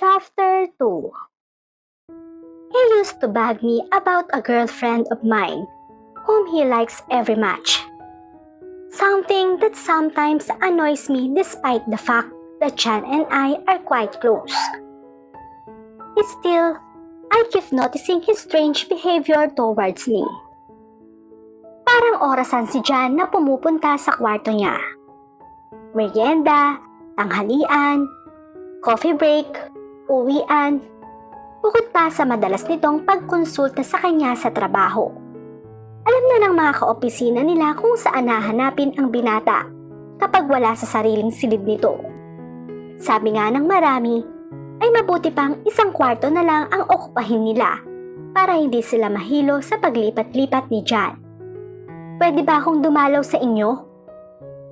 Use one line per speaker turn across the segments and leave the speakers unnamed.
Chapter 2 He used to bag me about a girlfriend of mine whom he likes every match. Something that sometimes annoys me despite the fact that Chan and I are quite close. Still, I keep noticing his strange behavior towards me. Parang orasan si Jan na pumupunta sa kwarto niya. Merienda, tanghalian, coffee break, uwian, bukod pa sa madalas nitong pagkonsulta sa kanya sa trabaho. Alam na ng mga kaopisina nila kung saan hahanapin ang binata kapag wala sa sariling silid nito. Sabi nga ng marami, ay mabuti pang isang kwarto na lang ang okupahin nila para hindi sila mahilo sa paglipat-lipat ni Jan. Pwede ba akong dumalaw sa inyo?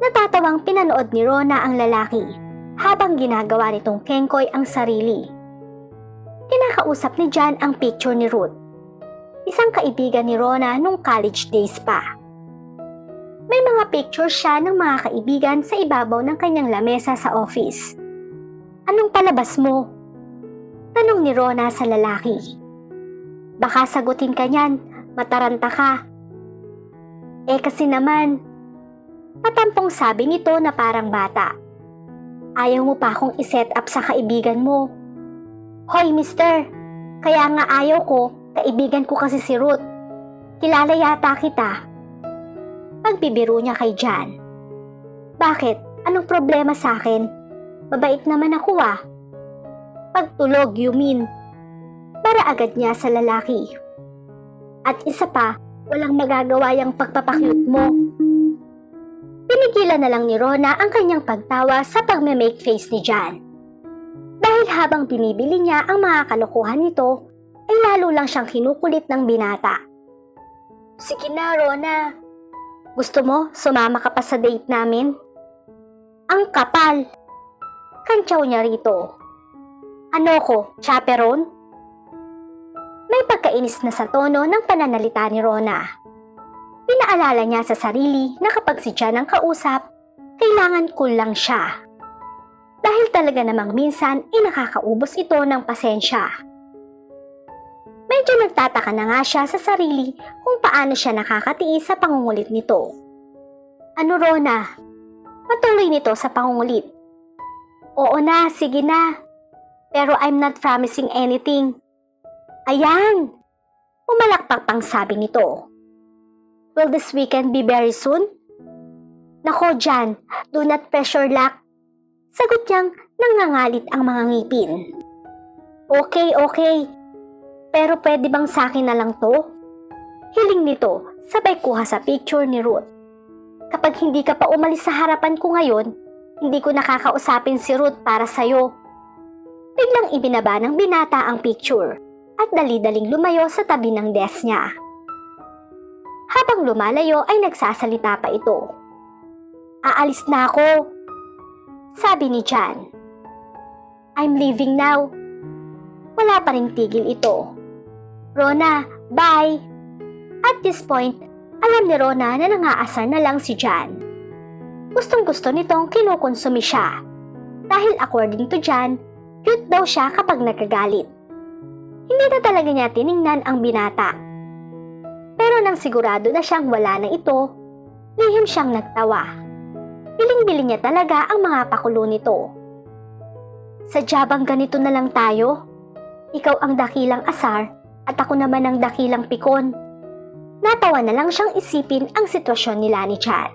Natatawang pinanood ni Rona ang lalaki habang ginagawa nitong kengkoy ang sarili. Kinakausap ni Jan ang picture ni Ruth, isang kaibigan ni Rona nung college days pa. May mga picture siya ng mga kaibigan sa ibabaw ng kanyang lamesa sa office. Anong palabas mo? Tanong ni Rona sa lalaki. Baka sagutin ka niyan, mataranta ka. Eh kasi naman, patampong sabi nito na parang bata. Ayaw mo pa akong iset up sa kaibigan mo. Hoy mister, kaya nga ayaw ko, kaibigan ko kasi si Ruth. Kilala yata kita. Pagbibiro niya kay Jan. Bakit? Anong problema sa akin? Mabait naman ako ah. Pagtulog, you mean? Para agad niya sa lalaki. At isa pa, walang magagawa yung pagpapakyut mo. Pinigilan na lang ni Rona ang kanyang pagtawa sa pagme-make face ni Jan. Dahil habang binibili niya ang mga kalokohan nito, ay lalo lang siyang kinukulit ng binata. Sige na, Rona. Gusto mo, sumama ka pa sa date namin? Ang kapal! Kantsaw niya rito. Ano ko, chaperon? May pagkainis na sa tono ng pananalita ni Rona. Pinaalala niya sa sarili na kapag si Jan ang kausap, kailangan cool lang siya. Dahil talaga namang minsan inakakaubos ito ng pasensya. Medyo nagtataka na nga siya sa sarili kung paano siya nakakatiis sa pangungulit nito. Ano Rona? Patuloy nito sa pangungulit. Oo na, sige na. Pero I'm not promising anything. Ayan! Umalakpak pang sabi nito. Will this weekend be very soon? Nako, Jan, do not pressure luck. Sagot niyang nangangalit ang mga ngipin. Okay, okay. Pero pwede bang sa akin na lang to? Hiling nito, sabay kuha sa picture ni Ruth. Kapag hindi ka pa umalis sa harapan ko ngayon, hindi ko nakakausapin si Ruth para sa'yo. Biglang ibinaba ng binata ang picture at dali-daling lumayo sa tabi ng desk niya. Habang lumalayo ay nagsasalita pa ito. Aalis na ako, sabi ni Jan. I'm leaving now. Wala pa rin tigil ito. Rona, bye! At this point, alam ni Rona na nangaasar na lang si Jan. Gustong gusto nitong kinukonsumi siya. Dahil according to Jan, Cute daw siya kapag nagkagalit. Hindi na talaga niya tiningnan ang binata. Pero nang sigurado na siyang wala na ito, lihim siyang nagtawa. Biling-bili niya talaga ang mga pakulo nito. Sa jabang ganito na lang tayo. Ikaw ang dakilang asar at ako naman ang dakilang pikon. Natawa na lang siyang isipin ang sitwasyon nila ni Chad.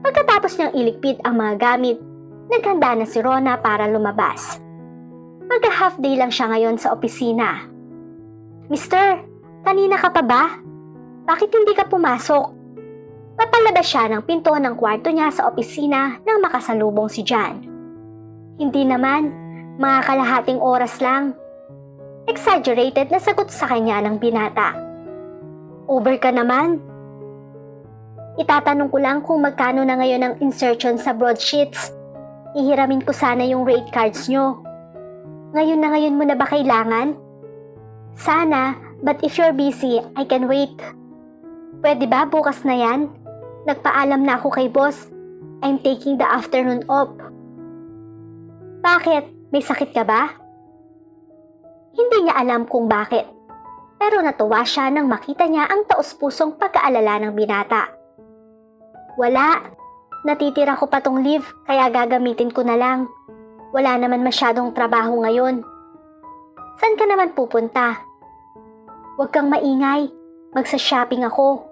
Pagkatapos niyang iligpit ang mga gamit, naghanda na si Rona para lumabas. Magka-half day lang siya ngayon sa opisina. Mister, kanina ka pa ba? Bakit hindi ka pumasok? Papalabas siya ng pinto ng kwarto niya sa opisina nang makasalubong si Jan. Hindi naman, mga kalahating oras lang. Exaggerated na sagot sa kanya ng binata. Over ka naman. Itatanong ko lang kung magkano na ngayon ang insertion sa broadsheets. Ihiramin ko sana yung rate cards nyo. Ngayon na ngayon mo na ba kailangan? Sana, but if you're busy, I can wait. Pwede ba bukas na yan? Nagpaalam na ako kay boss. I'm taking the afternoon off. Bakit? May sakit ka ba? Hindi niya alam kung bakit. Pero natuwa siya nang makita niya ang taos-pusong pagkaalala ng binata. Wala. Natitira ko pa tong leave kaya gagamitin ko na lang. Wala naman masyadong trabaho ngayon. Saan ka naman pupunta? Huwag kang maingay. Magsa-shopping ako.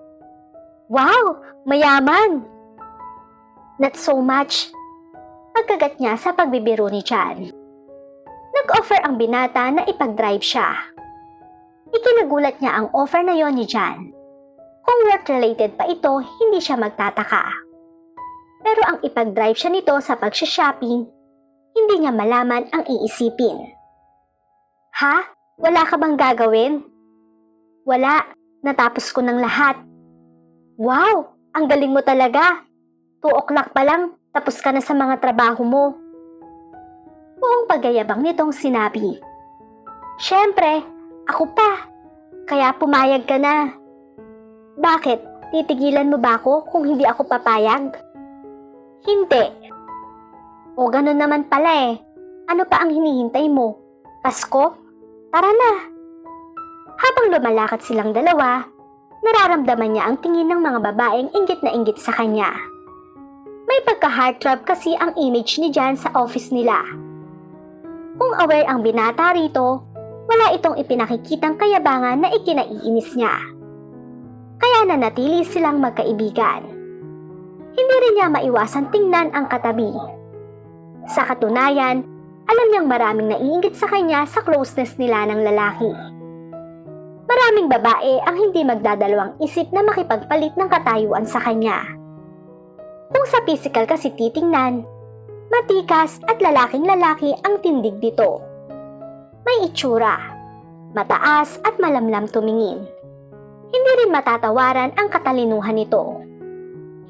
Wow! Mayaman! Not so much. Pagkagat niya sa pagbibiro ni Jan. Nag-offer ang binata na ipag-drive siya. Ikinagulat niya ang offer na yon ni Jan. Kung work-related pa ito, hindi siya magtataka. Pero ang ipag-drive siya nito sa pagsha-shopping, hindi niya malaman ang iisipin. Ha? Wala ka bang gagawin? Wala. Natapos ko ng lahat. Wow! Ang galing mo talaga. 2 o'clock pa lang, tapos ka na sa mga trabaho mo. Buong pagyayabang nitong sinabi. Siyempre, ako pa. Kaya pumayag ka na. Bakit? Titigilan mo ba ako kung hindi ako papayag? Hindi. O ganun naman pala eh. Ano pa ang hinihintay mo? Pasko? Tara na. Habang lumalakad silang dalawa, nararamdaman niya ang tingin ng mga babaeng inggit na inggit sa kanya. May pagka-heartthrob kasi ang image ni Jan sa office nila. Kung aware ang binata rito, wala itong ipinakikitang kayabangan na ikinaiinis niya. Kaya nanatili silang magkaibigan. Hindi rin niya maiwasan tingnan ang katabi. Sa katunayan, alam niyang maraming naiingit sa kanya sa closeness nila ng lalaki. Maraming babae ang hindi magdadalawang isip na makipagpalit ng katayuan sa kanya. Kung sa physical kasi titingnan, matikas at lalaking lalaki ang tindig dito. May itsura, mataas at malamlam tumingin. Hindi rin matatawaran ang katalinuhan nito.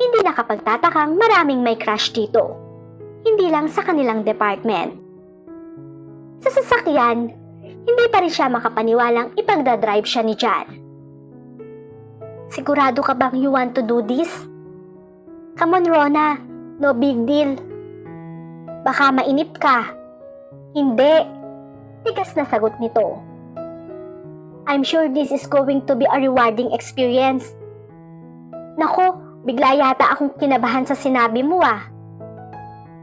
Hindi nakapagtatakang maraming may crush dito. Hindi lang sa kanilang department. Sa sasakyan, hindi pa rin siya makapaniwalang ipagdadrive siya ni Jan. Sigurado ka bang you want to do this? Come on, Rona. No big deal. Baka mainip ka. Hindi. Tigas na sagot nito. I'm sure this is going to be a rewarding experience. Nako, bigla yata akong kinabahan sa sinabi mo ah.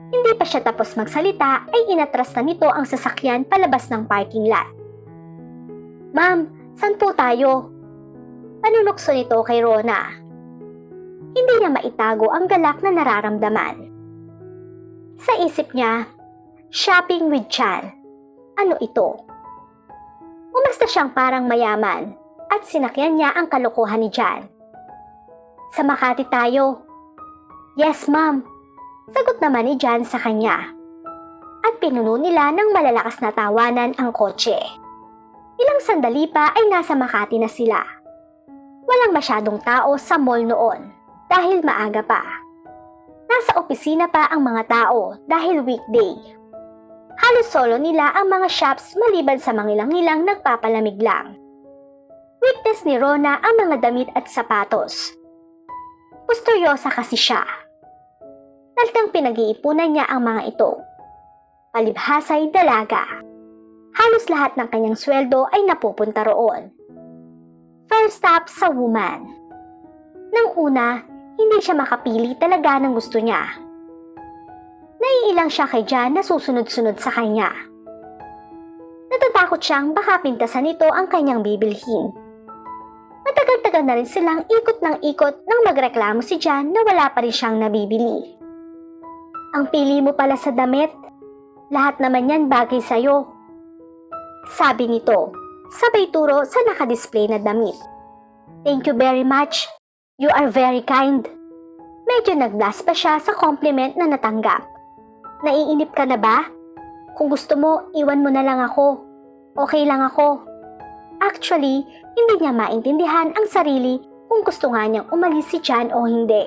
Hindi pa siya tapos magsalita ay inatras na nito ang sasakyan palabas ng parking lot. Ma'am, saan po tayo? Panunokso nito kay Rona. Hindi niya maitago ang galak na nararamdaman. Sa isip niya, shopping with Chan. Ano ito? Umasta siyang parang mayaman at sinakyan niya ang kalokohan ni Jan. Sa Makati tayo. Yes, ma'am. Sagot naman ni Jan sa kanya. At pinuno nila ng malalakas na tawanan ang kotse. Ilang sandali pa ay nasa Makati na sila. Walang masyadong tao sa mall noon dahil maaga pa. Nasa opisina pa ang mga tao dahil weekday. Halos solo nila ang mga shops maliban sa mangilang-ilang nagpapalamig lang. Witness ni Rona ang mga damit at sapatos. Pusteryosa kasi siya. Taltang pinag-iipunan niya ang mga ito. Palibhasay dalaga. Halos lahat ng kanyang sweldo ay napupunta roon. First stop sa woman. Nang una, hindi siya makapili talaga ng gusto niya. Naiilang siya kay Jan na susunod-sunod sa kanya. Natatakot siyang baka pintasan nito ang kanyang bibilhin. Matagal-tagal na rin silang ikot ng ikot nang magreklamo si Jan na wala pa rin siyang nabibili. Ang pili mo pala sa damit, lahat naman yan bagay sa'yo. Sabi nito, sabay turo sa nakadisplay na damit. Thank you very much. You are very kind. Medyo nag-blast pa siya sa compliment na natanggap. Naiinip ka na ba? Kung gusto mo, iwan mo na lang ako. Okay lang ako. Actually, hindi niya maintindihan ang sarili kung gusto nga niyang umalis si Jan o hindi.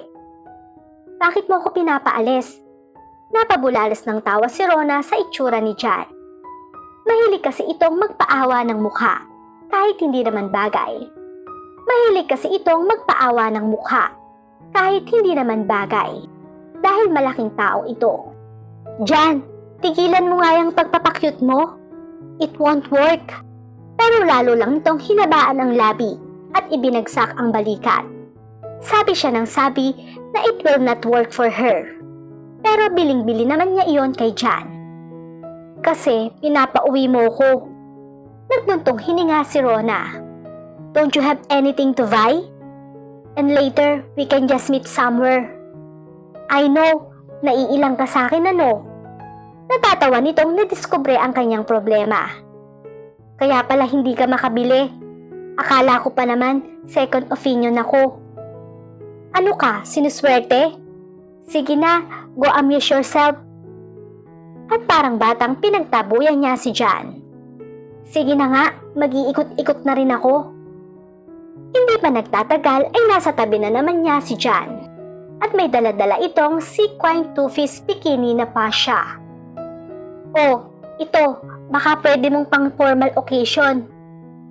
Bakit mo ako pinapaalis? Napabulalas ng tawa si Rona sa itsura ni Jan. Mahilig kasi itong magpaawa ng mukha, kahit hindi naman bagay. Mahilig kasi itong magpaawa ng mukha, kahit hindi naman bagay. Dahil malaking tao ito. Jan, tigilan mo nga yung pagpapakyut mo. It won't work. Pero lalo lang nitong hinabaan ang labi at ibinagsak ang balikat. Sabi siya ng sabi na it will not work for her. Pero biling-bili naman niya iyon kay Jan. Kasi pinapauwi mo ko. Nagnuntong hininga si Rona. Don't you have anything to buy? And later, we can just meet somewhere. I know, naiilang ka sa akin ano. Natatawa nitong nadiskubre ang kanyang problema. Kaya pala hindi ka makabili. Akala ko pa naman, second opinion ako. Ano ka, sinuswerte? Sige na, go amuse yourself. At parang batang pinagtabuyan niya si Jan. Sige na nga, mag-iikot-ikot na rin ako. Hindi pa nagtatagal ay nasa tabi na naman niya si Jan. At may daladala itong sequine two-piece bikini na pa siya. Oh, ito, baka pwede mong pang formal occasion.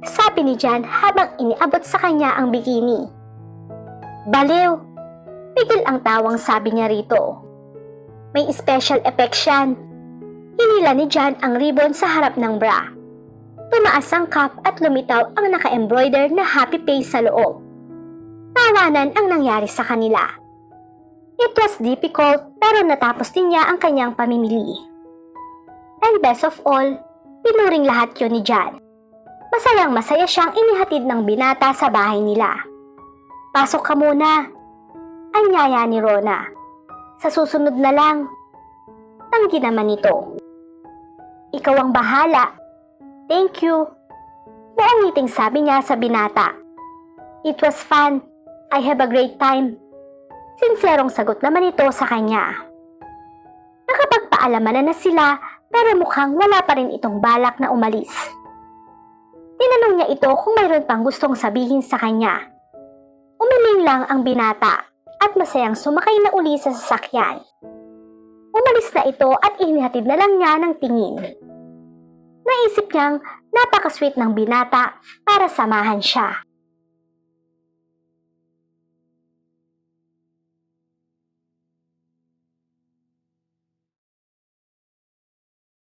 Sabi ni Jan habang iniabot sa kanya ang bikini. Baliw! Pigil ang tawang sabi niya rito. May special effects yan. Hinila ni Jan ang ribbon sa harap ng bra. Tumaas ang cup at lumitaw ang naka-embroider na happy face sa loob. Tawanan ang nangyari sa kanila. It was difficult pero natapos din niya ang kanyang pamimili. And best of all, pinuring lahat yun ni Jan. Masayang masaya siyang inihatid ng binata sa bahay nila. Pasok ka muna. Anyaya ni Rona. Sa susunod na lang. Tanggi naman ito. Ikaw ang bahala. Thank you. Buong ngiting sabi niya sa binata. It was fun. I have a great time. Sinserong sagot naman ito sa kanya. Nakapagpaalaman na, na sila pero mukhang wala pa rin itong balak na umalis. Tinanong niya ito kung mayroon pang gustong sabihin sa kanya. Umiling lang ang binata at masayang sumakay na uli sa sasakyan. Umalis na ito at inihatid na lang niya ng tingin. Naisip niyang napakasweet ng binata para samahan siya.